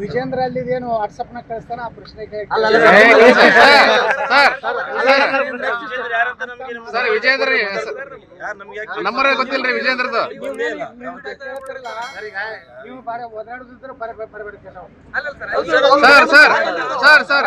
Vijendra ಅಲ್ಲಿದೇನು WhatsApp ನಾಗ ಕಳಿಸ್ತಾನ? ಆ ಪ್ರಶ್ನೆ ಕೇಳಿ ಅಲ್ಲ, ಏ, ಅಲ್ಲ, ಸರ್, ವಿಜೇಂದ್ರ ರೀ, ಸರ್. ನಂಬರ್ ಗೊತ್ತಿಲ್ರಿ ವಿಜೇಂದ್ರದ್ದು. ನೀವು ನೀವು ಬಾರಿ ಓದಾಡುದಿದ್ರೆ ಬರ ಬರಬೇಡಿ ನಾವು sir sir sir sir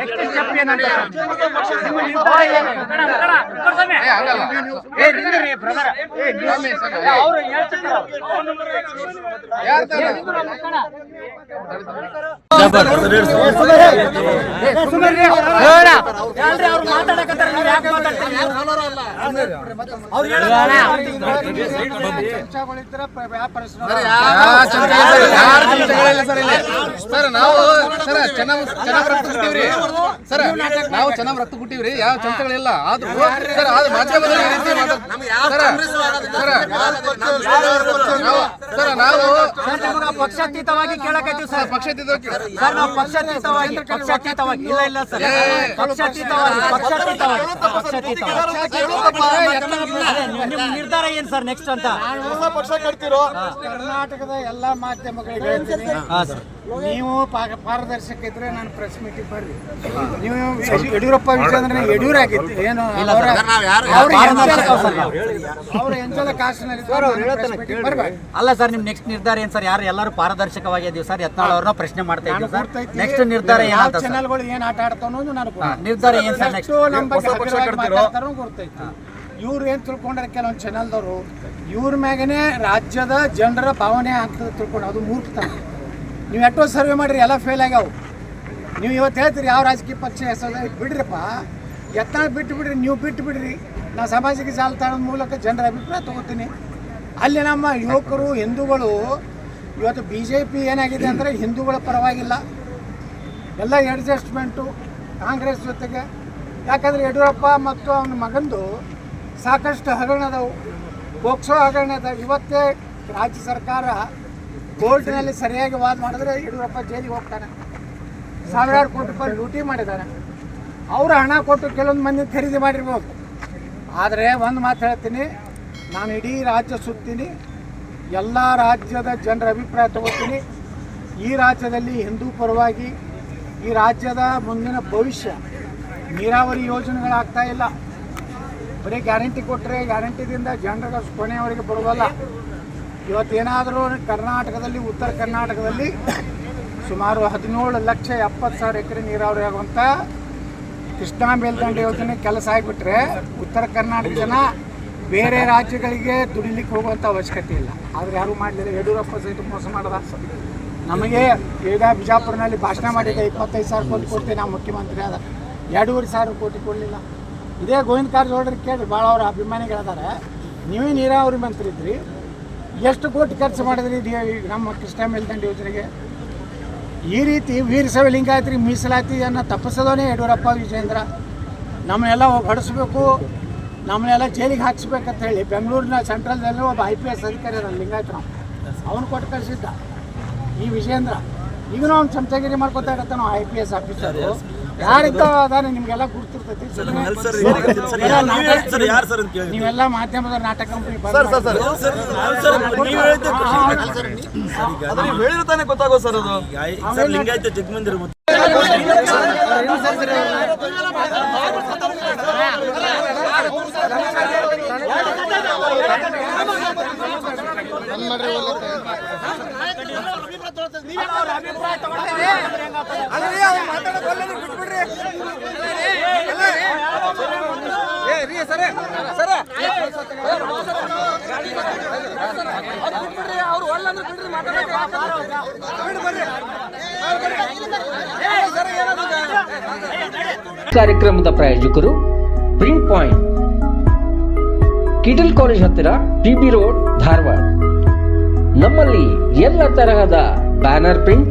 next step ಏನಂತ? ಅವರು ಸರ್ ನಾವು ಸರ್ ಚೆನ್ನಾಗ್ ಚೆನ್ನಾಗ್ ರಕ್ತ ಕೊಟ್ಟಿವ್ರಿ ಸರ್ ನಾವು ಚೆನ್ನಾಗ್ ರಕ್ತ ಕೊಟ್ಟಿವ್ರಿ ಯಾವ ಚಂಚಗಳಿಲ್ಲ ಆದ್ರೂ ಸರ್ ಆದ್ರೆ ಮಾಧ್ಯಮದಲ್ಲಿ ಈ ರೀತಿ ಮಾತಾಡ್- ಸರ್ ಸರ್ ನಾವು ಸರ್ ನಾವು ಸರ್ ನಮಗ ಪಕ್ಷಾತೀತವಾಗಿ ಕೇಳಕತ್ತೀವಿ ಸರ್. ಪಕ್ಷಾತೀತವಾಗಿ ಸರ್ ನಾವು ಪಕ್ಷಾತೀತವಾಗಿ ಪಕ್ಷಾತೀತವಾಗಿ ಇಲ್ಲ ಇಲ್ಲ ಸರ್. ಪಕ್ಷಾತೀತವಾಗಿ ಪಕ್ಷಾತೀತವಾಗಿ ಪಕ್ಷಾತೀತವಾಗಿ. ಅದೇ, ನಿಮ್- ನಿಮ್ ನಿರ್ಧಾರ ಏನ್ ಸರ್ ನೆಕ್ಸ್ಟ್ ಅಂತ? ಪಕ್ಷ ಕಟ್ತಿರೋ ಕರ್ನಾಟಕದ ಎಲ್ಲಾ ಮಾಧ್ಯಮಗಳಿಗೆ ಹೇಳ್ತೀನಿ. ನೀವು ಪಾ- ಪಾರದರ್ಶಕ ಇದ್ರೆ ನಾನು ಪ್ರೆಸ್ ಮೀಟಿಂಗ್ ಬರ್ರಿ. ನೀವು ಯಡಿಯೂರಪ್ಪ ವಿಷಯ ಯಡಿಯೂರ್ ಆಗಿತ್ತು ಏನು ಅವರ ಸರ್ ನಾವು. ಕಾಸ್ಟ್ನಲ್ಲಿ ಬರ್ಬೇಕು ಅಲ್ಲ ಸರ್ ನಿಮ್ ನೆಕ್ಸ್ಟ್ ನಿರ್ಧಾರ ಏನ್ ಸರ್? ಯಾರು ಎಲ್ಲರೂ ಪಾರದರ್ಶಕವಾಗಿ ಇದೀವಿ ಸರ್. ಯತ್ನಾಳ್ ಅವ್ರನ್ನ ಪ್ರಶ್ನೆ ಮಾಡ್ತಾ ಇದ್ದೀವಿ ಸರ್. ನೆಕ್ಸ್ಟ್ ನಿರ್ಧಾರ ಏನಂತ ಸರ್? ಚಾನೆಲ್ಗಳು ಏನ್ ಆಟ ಅನ್ನೋದು ನಿರ್ಧಾರ ಏನು ಸರ್ ನೆಕ್ಸ್ಟ್ ನಮ್ಮ ಬಗ್ಗೆ ಹಗುರವಾಗಿ ಮಾತಾಡ್ತಾರೋ ಗೊತ್ತೈತಿ. ಇವ್ರು ಏನ್ ತಿಳ್ಕೊಂಡ್ರೆ ಕೆಲವೊಂದು ಚಾನಲ್ದವರು ಇವ್ರ ಮ್ಯಾಗನೆ ರಾಜ್ಯದ ಜನರ ಭಾವನೆ ಆಗ್ತದೆ ತಿಳ್ಕೊಂಡು ಅದು ಮೂರ್ಖತನ ನೀವು ಎಷ್ಟೋ ಸರ್ವೆ ಮಾಡ್ರಿ ಎಲ್ಲ ಫೇಲ್ ಆಗ್ಯಾವ. ನೀವು ಇವತ್ತು ಹೇಳ್ತೀರಿ ಯಾವ ರಾಜಕೀಯ ಪಕ್ಷ ಹೆಸರು ಬಿಡ್ರಿಪ್ಪ. ಎತ್ತಾಳ ಬಿಟ್ಟು ಬಿಡ್ರಿ ನೀವು ಬಿಟ್ಟು ಬಿಡ್ರಿ. ನಾ ಸಾಮಾಜಿಕ ಜಾಲತಾಣದ ಮೂಲಕ ಜನರ ಅಭಿಪ್ರಾಯ ತಗೋತೀನಿ. ಅಲ್ಲಿ ನಮ್ಮ ಯುವಕರು ಹಿಂದೂಗಳು ಇವತ್ತು ಬಿ ಜೆ ಪಿ ಏನಾಗಿದೆ ಅಂದರೆ ಹಿಂದೂಗಳ ಪರವಾಗಿಲ್ಲ. ಎಲ್ಲ ಅಡ್ಜಸ್ಟ್ಮೆಂಟು ಕಾಂಗ್ರೆಸ್ ಜೊತೆಗೆ. ಯಾಕಂದರೆ ಯಡಿಯೂರಪ್ಪ ಮತ್ತು ಅವನ ಮಗಂದು ಸಾಕಷ್ಟು ಹಗರಣದವು ಪೋಕ್ಸೋ ಹಗರಣ ಅದ ಇವತ್ತೇ ರಾಜ್ಯ ಸರ್ಕಾರ ಕೋರ್ಟ್ನಲ್ಲಿ ಸರಿಯಾಗಿ ವಾದ ಮಾಡಿದ್ರೆ ಯಡಿಯೂರಪ್ಪ ಜೈಲಿಗೆ ಹೋಗ್ತಾನೆ. ಸಾವಿರಾರು ಕೋಟಿ ರೂಪಾಯಿ ಲೂಟಿ ಮಾಡಿದ್ದಾರೆ ಅವರು ಹಣ ಕೊಟ್ಟು ಕೆಲವೊಂದು ಮಂದಿ ಖರೀದಿ ಮಾಡಿರ್ಬೋದು. ಆದರೆ ಒಂದು ಮಾತು ಹೇಳ್ತೀನಿ. ನಾನು ಇಡೀ ರಾಜ್ಯ ಸುತ್ತೀನಿ. ಎಲ್ಲ ರಾಜ್ಯದ ಜನರ ಅಭಿಪ್ರಾಯ ತಗೋತೀನಿ. ಈ ರಾಜ್ಯದಲ್ಲಿ ಹಿಂದೂ ಪರವಾಗಿ ಈ ರಾಜ್ಯದ ಮುಂದಿನ ಭವಿಷ್ಯ ನೀರಾವರಿ ಯೋಜನೆಗಳಾಗ್ತಾ ಇಲ್ಲ. ಬರೀ ಗ್ಯಾರಂಟಿ ಕೊಟ್ಟರೆ ಗ್ಯಾರಂಟಿದಿಂದ ಜನರ ಕೊನೆಯವರೆಗೆ ಬರುವಲ್ಲ. ಇವತ್ತೇನಾದರೂ ಕರ್ನಾಟಕದಲ್ಲಿ, ಉತ್ತರ ಕರ್ನಾಟಕದಲ್ಲಿ ಸುಮಾರು ಹದಿನೇಳು ಲಕ್ಷ ಎಪ್ಪತ್ತು ಸಾವಿರ ಎಕರೆ ನೀರಾವರಿ ಆಗುವಂಥ ಕೃಷ್ಣಾ ಮೇಲ್ದಂಡೆ ಯೋಜನೆ ಕೆಲಸ ಆಗಿಬಿಟ್ರೆ ಉತ್ತರ ಕರ್ನಾಟಕ ಜನ ಬೇರೆ ರಾಜ್ಯಗಳಿಗೆ ದುಡಿಲಿಕ್ಕೆ ಹೋಗುವಂಥ ಅವಶ್ಯಕತೆ ಇಲ್ಲ. ಆದರೆ ಯಾರು ಮಾಡಲಿಲ್ಲ? ಯಡಿಯೂರಪ್ಪ ಸಹಿತ ಮೋಸ ಮಾಡದ? ನಮಗೆ ಈಗ ಬಿಜಾಪುರನಲ್ಲಿ ಭಾಷಣ ಮಾಡಿದ್ದೆ ಇಪ್ಪತ್ತೈದು ಸಾವಿರ ಕೋಟಿ ಕೊಡ್ತೀನಿ ನಾವು ಮುಖ್ಯಮಂತ್ರಿ ಆದ. ಎರಡೂವರೆ ಸಾವಿರ ಕೋಟಿ ಕೊಡಲಿಲ್ಲ. ಇದೇ ಗೋವಿಂದ ಕಾರಜೋಳ್ರಿ ಕೇಳಿ ಭಾಳ ಅವ್ರ ಅಭಿಮಾನಿಗಳಿದ್ದಾರೆ ನೀವೇ ನೀರಾವರಿ ಮಂತ್ರಿ ಇದ್ರಿ. ಎಷ್ಟು ಕೋಟಿ ಖರ್ಚು ಮಾಡಿದ್ರಿ ನಮ್ಮ ಕೃಷ್ಣ ಮೇಲ್ದಂಡೆ ಯೋಜನೆಗೆ? ಈ ರೀತಿ ವೀರಶೈವ ಮೀಸಲಾತಿ ಮೀಸಲಾತಿಯನ್ನು ತಪ್ಪಿಸೋದೇ ಯಡಿಯೂರಪ್ಪ ವಿಜೇಂದ್ರ ನಮ್ಮನ್ನೆಲ್ಲ ಹೊಡಿಸ್ಬೇಕು. ನಮ್ಮನ್ನೆಲ್ಲ ಜೈಲಿಗೆ ಹಾಕ್ಸ್ಬೇಕಂತ ಹೇಳಿ ಬೆಂಗಳೂರಿನ ಸೆಂಟ್ರಲ್ದಲ್ಲಿ ಒಬ್ಬ ಐ ಪಿ ಎಸ್ ಅಧಿಕಾರಿ ಅದ ಲಿಂಗಾಯತ ಅವನು ಕೊಟ್ಟು ಕಳಿಸಿದ್ದ ಈ ವಿಜೇಂದ್ರ ಈಗನೂ ಅವ್ನು ಚಮಚಗಿರಿ ಮಾಡ್ಕೊತಾ ನಾವು ಐ ಪಿ ಎಸ್ ಆಫೀಸರ್ ಯಾರಿದ್ದ ಅದಾನೆ ನಿಮ್ಗೆಲ್ಲ ಗುರ್ತಿರ್ತೈತಿ ನೀವೆಲ್ಲ ಮಾಧ್ಯಮದ ನಾಟಕ ಕಂಪನಿ ಅದು ಕಾರ್ಯಕ್ರಮದ ಪ್ರಾಯೋಜಕರು ಪ್ರಿಂಟ್ ಪಾಯಿಂಟ್. ಕಿಟಲ್ ಕಾಲೇಜ್ ಹತ್ತಿರ ಟಿ ಬಿ ರೋಡ್ ಧಾರವಾಡ. ನಮ್ಮಲ್ಲಿ ಎಲ್ಲ ತರಹದ banner print